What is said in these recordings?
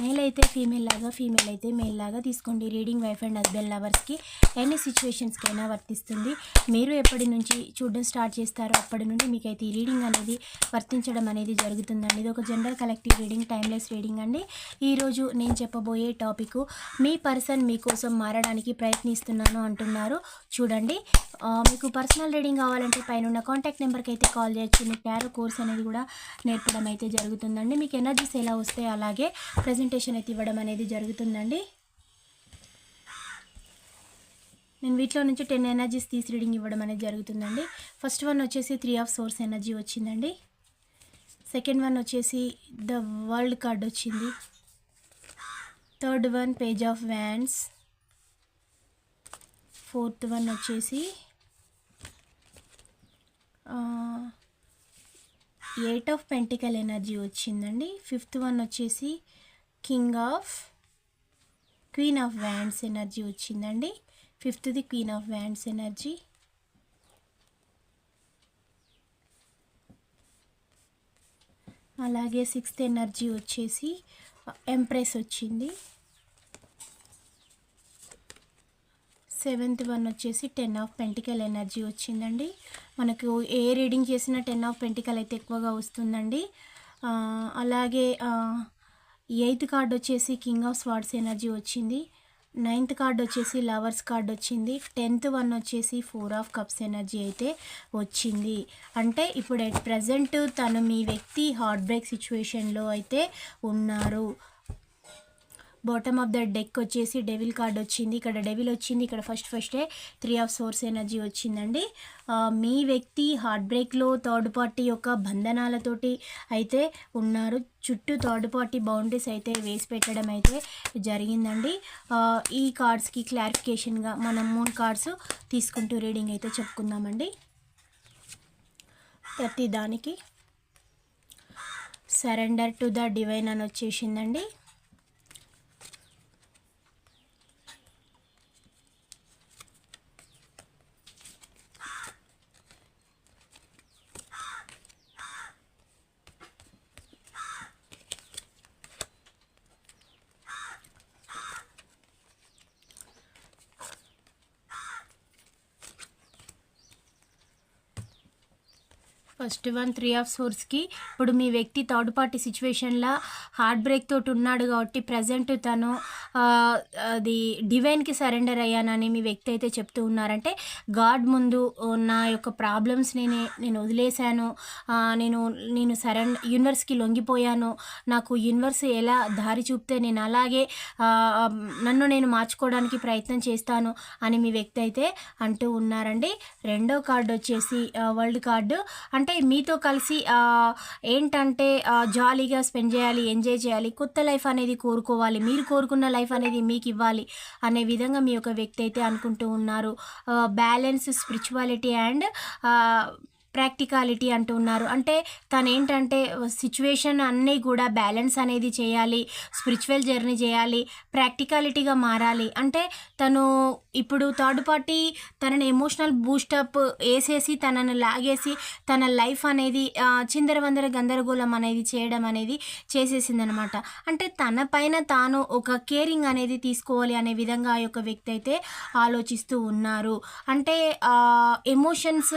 Male అయితే female లాగా female అయితే మేల్ లాగా తీసుకోండి. రీడింగ్ వైఫ్ అండ్ హస్బెండ్ లవర్స్కి ఎన్ని సిచ్యువేషన్స్కైనా వర్తిస్తుంది. మీరు ఎప్పటి నుంచి చూడడం స్టార్ట్ చేస్తారో అప్పటి నుండి మీకైతే ఈ రీడింగ్ అనేది వర్తించడం అనేది జరుగుతుందండి. ఇది ఒక general collective reading timeless reading అండి. ఈరోజు నేను చెప్పబోయే టాపిక్ మీ పర్సన్ మీకోసం మారడానికి ప్రయత్నిస్తున్నాను అంటున్నారు. చూడండి. మీకు పర్సనల్ రీడింగ్ కావాలంటే పైన ఉన్న కాంటాక్ట్ నెంబర్కి అయితే కాల్ చేయొచ్చు. మీకు టారో కోర్స్ అనేది కూడా నేర్పడం అయితే జరుగుతుందండి. మీకు ఎనర్జీస్ ఎలా వస్తే అలాగే ప్రజెంటేషన్ అయితే ఇవ్వడం అనేది జరుగుతుందండి. నేను వీటిలో నుంచి టెన్ ఎనర్జీస్ తీసి రీడింగ్ ఇవ్వడం అనేది జరుగుతుందండి. ఫస్ట్ వన్ వచ్చేసి త్రీ ఆఫ్ సోర్స్ ఎనర్జీ వచ్చిందండి. సెకండ్ వన్ వచ్చేసి ద వరల్డ్ కార్డ్ వచ్చింది. Third one page of wands fourth one వచ్చేసి ఎయిట్ ఆఫ్ పెంటికల్ ఎనర్జీ వచ్చిందండి. ఫిఫ్త్ వన్ వచ్చేసి king of queen of wands energy వచ్చిందండి. ఫిఫ్త్ది క్వీన్ ఆఫ్ వ్యాండ్స్ ఎనర్జీ అలాగే sixth energy వచ్చేసి ఎంప్రెస్ వచ్చింది. సెవెంత్ వన్ వచ్చేసి టెన్ ఆఫ్ పెంటికల్ ఎనర్జీ వచ్చిందండి. మనకు ఏ రీడింగ్ చేసినా టెన్ ఆఫ్ పెంటికల్ అయితే ఎక్కువగా వస్తుందండి. అలాగే ఎయిత్ కార్డ్ వచ్చేసి కింగ్ ఆఫ్ స్వార్డ్స్ ఎనర్జీ వచ్చింది. నైన్త్ కార్డ్ వచ్చేసి లవర్స్ కార్డ్ వచ్చింది. టెన్త్ వన్ వచ్చేసి ఫోర్ ఆఫ్ కప్స్ ఎనర్జీ అయితే వచ్చింది. అంటే ఇప్పుడు ఎట్ ప్రజెంట్ తను మీ వ్యక్తి హార్ట్ బ్రేక్ సిచ్యువేషన్లో అయితే ఉన్నారు. బాటమ్ ఆఫ్ ద డెక్ వచ్చేసి డెవిల్ కార్డ్ వచ్చింది. ఇక్కడ డెవిల్ వచ్చింది. ఇక్కడ ఫస్ట్ ఫస్టే త్రీ ఆఫ్ సోర్స్ ఎనర్జీ వచ్చిందండి. మీ వ్యక్తి హార్ట్ బ్రేక్లో థర్డ్ పార్టీ యొక్క బంధనాలతోటి అయితే ఉన్నారు. చుట్టూ థర్డ్ పార్టీ బౌండరీస్ అయితే వేసి పెట్టడం అయితే జరిగిందండి. ఈ కార్డ్స్కి క్లారిఫికేషన్గా మనం మూడు కార్డ్స్ తీసుకుంటూ రీడింగ్ అయితే చెప్పుకుందామండి. ప్రతి దానికి సరెండర్ టు ద డివైన్ అని వచ్చేసిందండి. ఫస్ట్ వన్ త్రీ ఆఫ్ సోర్స్కి ఇప్పుడు మీ వ్యక్తి థర్డ్ పార్టీ సిచ్యువేషన్లో హార్ట్ బ్రేక్ తోటి ఉన్నాడు కాబట్టి ప్రజెంట్ తను అది డివైన్కి సరెండర్ అయ్యానని మీ వ్యక్తి అయితే చెప్తూ ఉన్నారంటే గాడ్ ముందు నా యొక్క ప్రాబ్లమ్స్ నేను నేను వదిలేశాను నేను నేను సరెండర్ యూనివర్స్కి లొంగిపోయాను నాకు యూనివర్స్ ఎలా దారి చూపితే నేను అలాగే నన్ను నేను మార్చుకోవడానికి ప్రయత్నం చేస్తాను అని మీ వ్యక్తి అయితే అంటూ ఉన్నారండి. రెండో కార్డు వచ్చేసి వరల్డ్ కార్డు అంటే అంటే మీతో కలిసి ఏంటంటే జాలీగా స్పెండ్ చేయాలి ఎంజాయ్ చేయాలి కొత్త లైఫ్ అనేది కోరుకోవాలి మీరు కోరుకున్న లైఫ్ అనేది మీకు ఇవ్వాలి అనే విధంగా మీ యొక్క వ్యక్తి అయితే అనుకుంటూ ఉన్నారు. బ్యాలెన్స్ స్పిరిచువాలిటీ అండ్ ప్రాక్టికాలిటీ అంటున్నారు అంటే తను ఏంటంటే సిచ్యువేషన్ అన్నీ కూడా బ్యాలెన్స్ అనేది చేయాలి స్పిరిచువల్ జర్నీ చేయాలి ప్రాక్టికాలిటీగా మారాలి. అంటే తను ఇప్పుడు థర్డ్ పార్టీ తనని ఎమోషనల్ బూస్టప్ వేసేసి తనను లాగేసి తన లైఫ్ అనేది చిందరవందర గందరగోళం అనేది చేయడం అనేది చేసేసిందనమాట. అంటే తన పైన తాను ఒక కేరింగ్ అనేది తీసుకోవాలి అనే విధంగా ఆ యొక్క వ్యక్తి అయితే ఆలోచిస్తూ ఉన్నారు. అంటే ఎమోషన్స్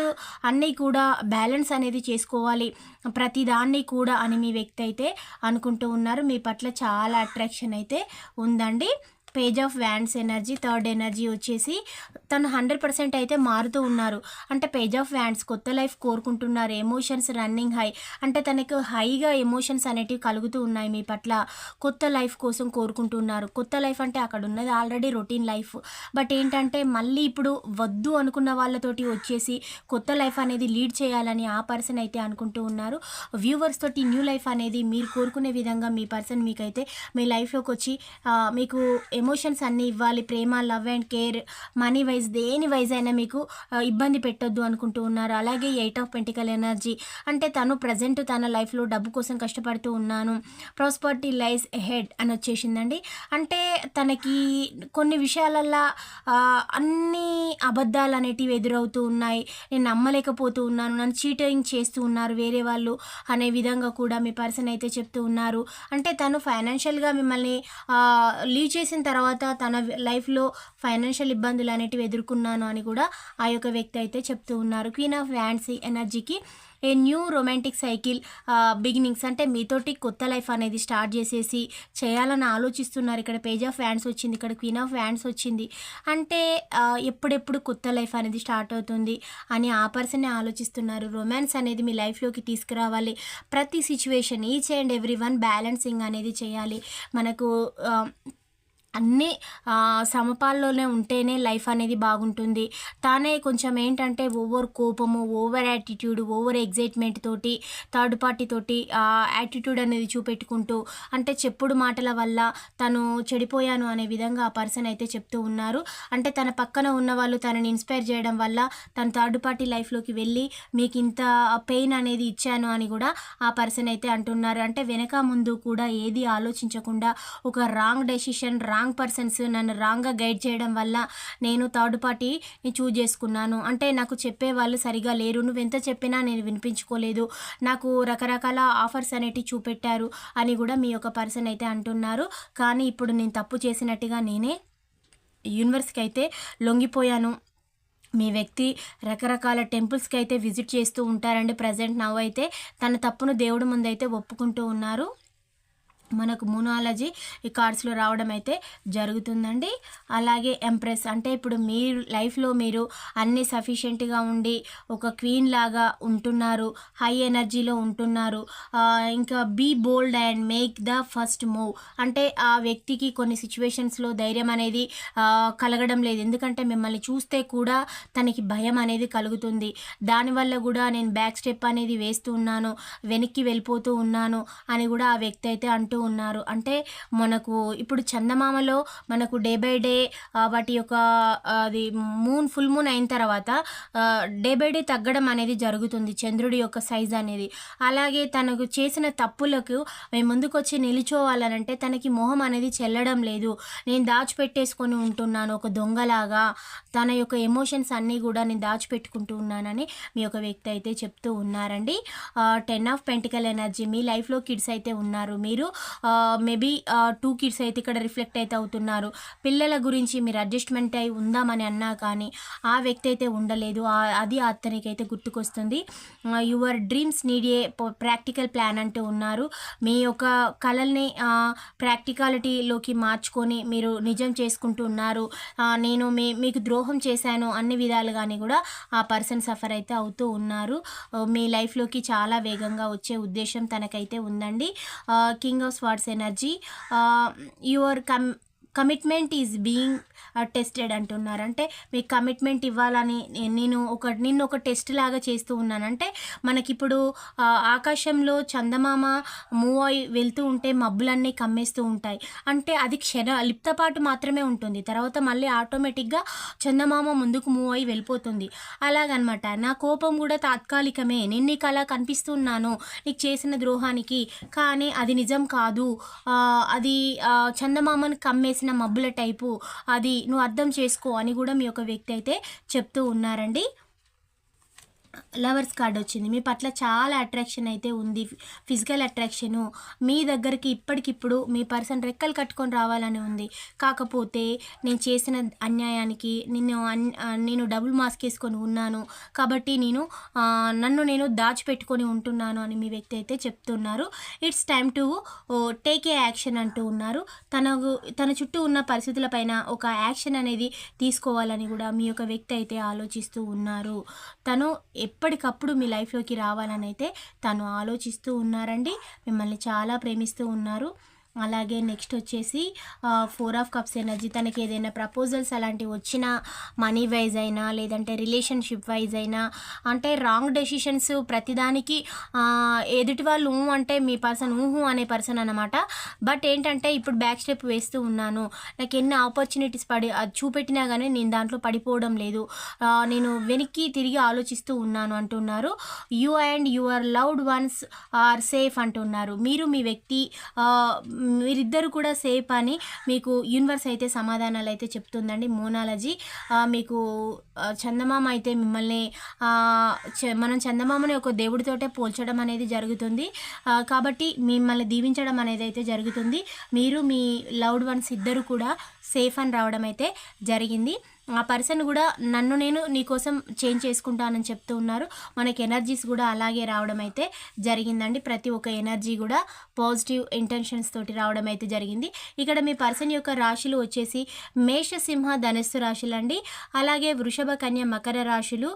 అన్నీ కూడా బ్యాలెన్స్ అనేది చేసుకోవాలి. ప్రతిదాన్ని కూడా అని మీ వ్యక్తి అయితే అనుకుంటూ ఉన్నారు. మీ పట్ల చాలా అట్రాక్షన్ అయితే ఉందండి. Page of wands energy third energy వచ్చేసి తను హండ్రెడ్ పర్సెంట్ అయితే మారుతూ ఉన్నారు. అంటే పేజ్ ఆఫ్ వ్యాండ్స్ కొత్త లైఫ్ కోరుకుంటున్నారు. Emotions running high. అంటే తనకు హైగా ఎమోషన్స్ అనేటివి కలుగుతూ ఉన్నాయి మీ పట్ల. కొత్త లైఫ్ కోసం కోరుకుంటున్నారు. కొత్త లైఫ్ అంటే అక్కడ ఉన్నది ఆల్రెడీ రొటీన్ లైఫ్. బట్ ఏంటంటే మళ్ళీ ఇప్పుడు వద్దు అనుకున్న వాళ్ళతోటి వచ్చేసి కొత్త లైఫ్ అనేది లీడ్ చేయాలని ఆ పర్సన్ అయితే అనుకుంటూ ఉన్నారు. వ్యూవర్స్ తోటి న్యూ లైఫ్ అనేది మీరు కోరుకునే విధంగా మీ పర్సన్ మీకైతే మీ లైఫ్లోకి వచ్చి మీకు ఎమోషన్స్ అన్నీ ఇవ్వాలి ప్రేమ love and care money wise దేని వైజ్ అయినా మీకు ఇబ్బంది పెట్టొద్దు అనుకుంటూ ఉన్నారు. అలాగే ఎయిట్ ఆఫ్ పెంటికల్ ఎనర్జీ. అంటే తను ప్రజెంట్ తన లైఫ్లో డబ్బు కోసం కష్టపడుతూ ఉన్నాను. ప్రాస్పర్టీ లైస్ హెడ్ అని వచ్చేసిందండి. అంటే తనకి కొన్ని విషయాలల్లో అన్నీ అన్ని అబద్ధాలు అనేటివి ఎదురవుతూ ఉన్నాయి. నేను నమ్మలేకపోతూ ఉన్నాను. నన్ను చీటింగ్ చేస్తూ ఉన్నారు. వేరే వాళ్ళు అనే విధంగా కూడా మీ పర్సన్ అయితే చెప్తూ ఉన్నారు. అంటే తను ఫైనాన్షియల్గా మిమ్మల్ని లీవ్ చేసిన తర్వాత తన లైఫ్లో ఫైనాన్షియల్ ఇబ్బందులు అనేటివి ఎదుర్కొన్నాను అని కూడా ఆ యొక్క వ్యక్తి అయితే చెప్తూ ఉన్నారు. క్వీన్ ఆఫ్ వ్యాండ్స్ ఎనర్జీకి a new romantic cycle beginnings అంటే మీతోటి కొత్త లైఫ్ అనేది స్టార్ట్ చేసేసి చేయాలని ఆలోచిస్తున్నారు. ఇక్కడ పేజ్ ఆఫ్ ఫ్యాన్స్ వచ్చింది ఇక్కడ క్వీన్ ఆఫ్ ఫ్యాన్స్ వచ్చింది. అంటే ఎప్పుడెప్పుడు కొత్త లైఫ్ అనేది స్టార్ట్ అవుతుంది అని ఆ పర్సనే ఆలోచిస్తున్నారు? రొమాన్స్ అనేది మీ లైఫ్లోకి తీసుకురావాలి. ప్రతి situation each and every one balancing అనేది చేయాలి. మనకు అన్నీ సమపాల్లోనే ఉంటేనే లైఫ్ అనేది బాగుంటుంది. తానే కొంచెం ఏంటంటే ఓవర్ కోపము ఓవర్ యాటిట్యూడ్ ఓవర్ ఎగ్జైట్మెంట్ తోటి థర్డ్ పార్టీ తోటి యాటిట్యూడ్ అనేది చూపెట్టుకుంటూ అంటే చెప్పుడు మాటల వల్ల తను చెడిపోయాను అనే విధంగా ఆ పర్సన్ అయితే చెప్తూ ఉన్నారు. అంటే తన పక్కన ఉన్న వాళ్ళు తనని ఇన్స్పైర్ చేయడం వల్ల తను థర్డ్ పార్టీ లైఫ్లోకి వెళ్ళి మీకు ఇంత పెయిన్ అనేది ఇచ్చాను అని కూడా ఆ పర్సన్ అయితే అంటున్నారు. అంటే వెనక ముందు కూడా ఏది ఆలోచించకుండా ఒక రాంగ్ డెసిషన్ రాంగ్ పర్సన్స్ నన్ను రాంగ్గా గైడ్ చేయడం వల్ల నేను థర్డ్ పార్టీని చూజ్ చేసుకున్నాను. అంటే నాకు చెప్పే వాళ్ళు సరిగా లేరు. నువ్వు ఎంత చెప్పినా నేను వినిపించుకోలేదు. నాకు రకరకాల ఆఫర్స్ అనేటివి చూపెట్టారు అని కూడా మీ యొక్క పర్సన్ అయితే అంటున్నారు. కానీ ఇప్పుడు నేను తప్పు చేసినట్టుగా నేనే యూనివర్స్కి అయితే లొంగిపోయాను. మీ వ్యక్తి రకరకాల టెంపుల్స్కి అయితే విజిట్ చేస్తూ ఉంటారండి. ప్రజెంట్ నవ్వు అయితే తన తప్పును దేవుడి ముందైతే ఒప్పుకుంటూ ఉన్నారు. మనకు మూనాలజీ ఈ కార్డ్స్లో రావడం అయితే జరుగుతుందండి. అలాగే ఎంప్రెస్ అంటే ఇప్పుడు మీరు లైఫ్లో మీరు అన్ని సఫిషియెంట్గా ఉండి ఒక క్వీన్ లాగా ఉంటున్నారు హై ఎనర్జీలో ఉంటున్నారు ఇంకా be bold and make the first move. అంటే ఆ వ్యక్తికి కొన్ని సిచ్యువేషన్స్లో ధైర్యం అనేది కలగడం లేదు. ఎందుకంటే మిమ్మల్ని చూస్తే కూడా తనకి భయం అనేది కలుగుతుంది. దానివల్ల కూడా నేను బ్యాక్ స్టెప్ అనేది వేస్తూ ఉన్నాను వెనక్కి వెళ్ళిపోతూ ఉన్నాను అని కూడా ఆ వ్యక్తి అయితే అంటూ ఉన్నారు. అంటే మనకు ఇప్పుడు చందమామలో మనకు డే బై డే వాటి యొక్క అది మూన్ ఫుల్ మూన్ అయిన తర్వాత డే బై డే తగ్గడం అనేది జరుగుతుంది చంద్రుడి యొక్క సైజ్ అనేది. అలాగే తనకు చేసిన తప్పులకు మేము ముందుకొచ్చి తనకి మొహం అనేది చెల్లడం లేదు. నేను దాచిపెట్టేసుకొని ఉంటున్నాను ఒక దొంగలాగా. తన యొక్క ఎమోషన్స్ అన్నీ కూడా నేను దాచిపెట్టుకుంటూ ఉన్నానని మీ యొక్క వ్యక్తి అయితే చెప్తూ ఉన్నారండి. టెన్ ఆఫ్ పెంటికల్ ఎనర్జీ మీ లైఫ్లో కిడ్స్ అయితే ఉన్నారు. మీరు మేబీ టూ కిడ్స్ అయితే ఇక్కడ రిఫ్లెక్ట్ అయితే అవుతున్నారు. పిల్లల గురించి మీరు అడ్జస్ట్మెంట్ అయి ఉందామని అన్నా కానీ ఆ వ్యక్తి అయితే ఉండలేదు. అది అది అతనికైతే గుర్తుకొస్తుంది. Your dreams need a practical plan అంటూ ఉన్నారు. మీ యొక్క కళల్ని ప్రాక్టికాలిటీలోకి మార్చుకొని మీరు నిజం చేసుకుంటూ ఉన్నారు. నేను మీ మీకు ద్రోహం చేశాను అన్ని విధాలుగాని కూడా ఆ పర్సన్ సఫర్ అయితే అవుతూ ఉన్నారు. మీ లైఫ్లోకి చాలా వేగంగా వచ్చే ఉద్దేశం తనకైతే ఉందండి. King of swords energy your come commitment is being tested అంటున్నారు. అంటే మీకు కమిట్మెంట్ ఇవ్వాలని నేను ఒక నిన్ను ఒక టెస్ట్ లాగా చేస్తూ ఉన్నానంటే మనకిప్పుడు ఆకాశంలో చందమామ మూవ్ అయి వెళ్తూ ఉంటే మబ్బులన్నీ కమ్మేస్తూ ఉంటాయి. అంటే అది క్షణ లిప్తపాటు మాత్రమే ఉంటుంది. తర్వాత మళ్ళీ ఆటోమేటిక్గా చందమామ ముందుకు మూవ్ అయి వెళ్ళిపోతుంది. అలాగనమాట. నా కోపం కూడా తాత్కాలికమే. నేను నీకు అలా కనిపిస్తున్నాను. నీకు చేసిన ద్రోహానికి. కానీ అది నిజం కాదు. అది చందమామను కమ్మేసి చేసిన మబ్బుల టైపు అది నువ్వు అర్థం చేసుకో అని కూడా మీ యొక్క వ్యక్తి అయితే చెప్తూ ఉన్నారండి. లవర్స్ కార్డ్ వచ్చింది. మీ పట్ల చాలా అట్రాక్షన్ అయితే ఉంది. ఫిజికల్ అట్రాక్షను మీ దగ్గరికి ఇప్పటికిప్పుడు మీ పర్సన్ రెక్కలు కట్టుకొని రావాలని ఉంది. కాకపోతే నేను చేసిన అన్యాయానికి నిన్ను అన్- నేను డబుల్ మాస్క్ వేసుకొని ఉన్నాను. కాబట్టి నేను నన్ను నేను దాచిపెట్టుకొని ఉంటున్నాను అని మీ వ్యక్తి అయితే చెప్తున్నారు. It's time to take a action అంటూ ఉన్నారు. తనకు తన చుట్టూ ఉన్న పరిస్థితులపైన ఒక యాక్షన్ అనేది తీసుకోవాలని కూడా మీ యొక్క వ్యక్తి అయితే ఆలోచిస్తూ ఉన్నారు. తను ఎప్పటికప్పుడు మీ లైఫ్లోకి రావాలని అయితే తను ఆలోచిస్తూ ఉన్నారండి. మిమ్మల్ని చాలా ప్రేమిస్తూ ఉన్నారు. అలాగే నెక్స్ట్ వచ్చేసి ఫోర్ ఆఫ్ కప్స్ ఎనర్జీ తనకి ఏదైనా ప్రపోజల్స్ అలాంటివి వచ్చినా మనీ వైజ్ అయినా లేదంటే రిలేషన్షిప్ వైజ్ అయినా అంటే రాంగ్ డెసిషన్స్ ప్రతిదానికి ఎదుటి వాళ్ళు ఊ అంటే మీ పర్సన్ ఊహు అనే పర్సన్ అనమాట బట్ ఏంటంటే ఇప్పుడు బ్యాక్ స్టెప్ వేస్తూ ఉన్నాను. నాకు ఎన్ని ఆపర్చునిటీస్ పడి అది చూపెట్టినా కానీ నేను దాంట్లో పడిపోవడం లేదు. నేను వెనక్కి తిరిగి ఆలోచిస్తూ ఉన్నాను అంటున్నారు. You and your loved ones are safe అంటున్నారు. మీరు మీ వ్యక్తి మీరిద్దరు కూడా సేఫ్ అని మీకు యూనివర్స్ అయితే సమాధానాలు అయితే చెప్తుందండి. మోనాలజీ మీకు చందమామ అయితే మిమ్మల్ని మనం చందమామని ఒక దేవుడితోటే పోల్చడం అనేది జరుగుతుంది. కాబట్టి మిమ్మల్ని దీవించడం అనేది అయితే జరుగుతుంది. మీరు మీ లవ్డ్ వన్స్ ఇద్దరు కూడా సేఫ్ అని రావడం అయితే జరిగింది. ఆ పర్సన్ కూడా నన్ను నేను నీకోసం చేంజ్ చేసుకుంటానని చెప్తూ ఉన్నారు. మనకి ఎనర్జీస్ కూడా అలాగే రావడం అయితే జరిగిందండి. ప్రతి ఒక్క ఎనర్జీ కూడా పాజిటివ్ ఇంటెన్షన్స్ తోటి రావడం అయితే జరిగింది. ఇక్కడ మీ పర్సన్ యొక్క రాశులు వచ్చేసి మేషసింహ ధనస్సు రాశులు అండి అలాగే వృషభ కన్య మకర రాశులు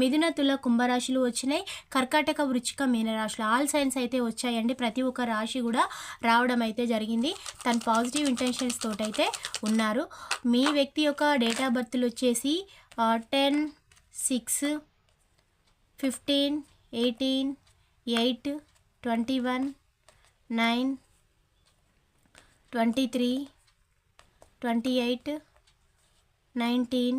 మిథున తుల కుంభరాశులు వచ్చినాయి. కర్కాటక వృచ్చిక మీన రాశులు ఆల్ సైన్స్ అయితే వచ్చాయండి. ప్రతి ఒక్క రాశి కూడా రావడం అయితే జరిగింది. తన పాజిటివ్ ఇంటెన్షన్స్ తోటి అయితే ఉన్నారు. మీ వ్యక్తి యొక్క డేట్ ఆఫ్ బర్త్లు వచ్చేసి ten six fifteen eighteen eight twenty one nine twenty three twenty eight nineteen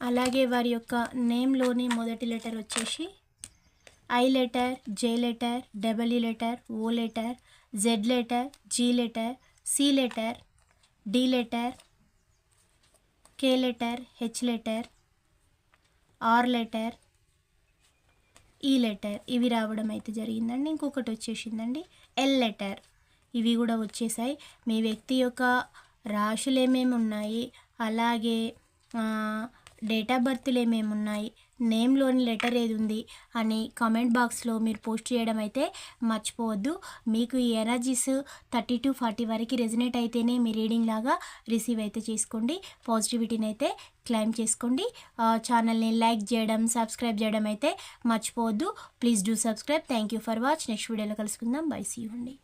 అలాగే వారి యొక్క నేమ్లోని మొదటి లెటర్ వచ్చేసి I letter J letter W letter O letter Z letter G letter C letter D letter K letter H letter R letter E letter. ఇవి రావడం అయితే జరిగిందండి. ఇంకొకటి వచ్చేసిందండి ఎల్ లెటర్. ఇవి కూడా వచ్చేసాయి. మీ వ్యక్తి యొక్క రాశులు ఏమేమి ఉన్నాయి? అలాగే డేట్ ఆఫ్ బర్త్లు ఏమేమి ఉన్నాయి నేమ్లోని లెటర్ ఏది ఉంది అని కామెంట్ బాక్స్లో మీరు పోస్ట్ చేయడం అయితే మర్చిపోవద్దు. మీకు ఈ ఎనర్జీస్ థర్టీ టు ఫార్టీ వరకు రెజినేట్ అయితేనే మీ రీడింగ్ లాగా రిసీవ్ అయితే చేసుకోండి. పాజిటివిటీని అయితే క్లైమ్ చేసుకోండి. ఛానల్ని లైక్ చేయడం సబ్స్క్రైబ్ చేయడం అయితే మర్చిపోవద్దు. Please do subscribe. Thank you for watch. Next వీడియోలో కలుసుకుందాం. బై. సీ. ఉండి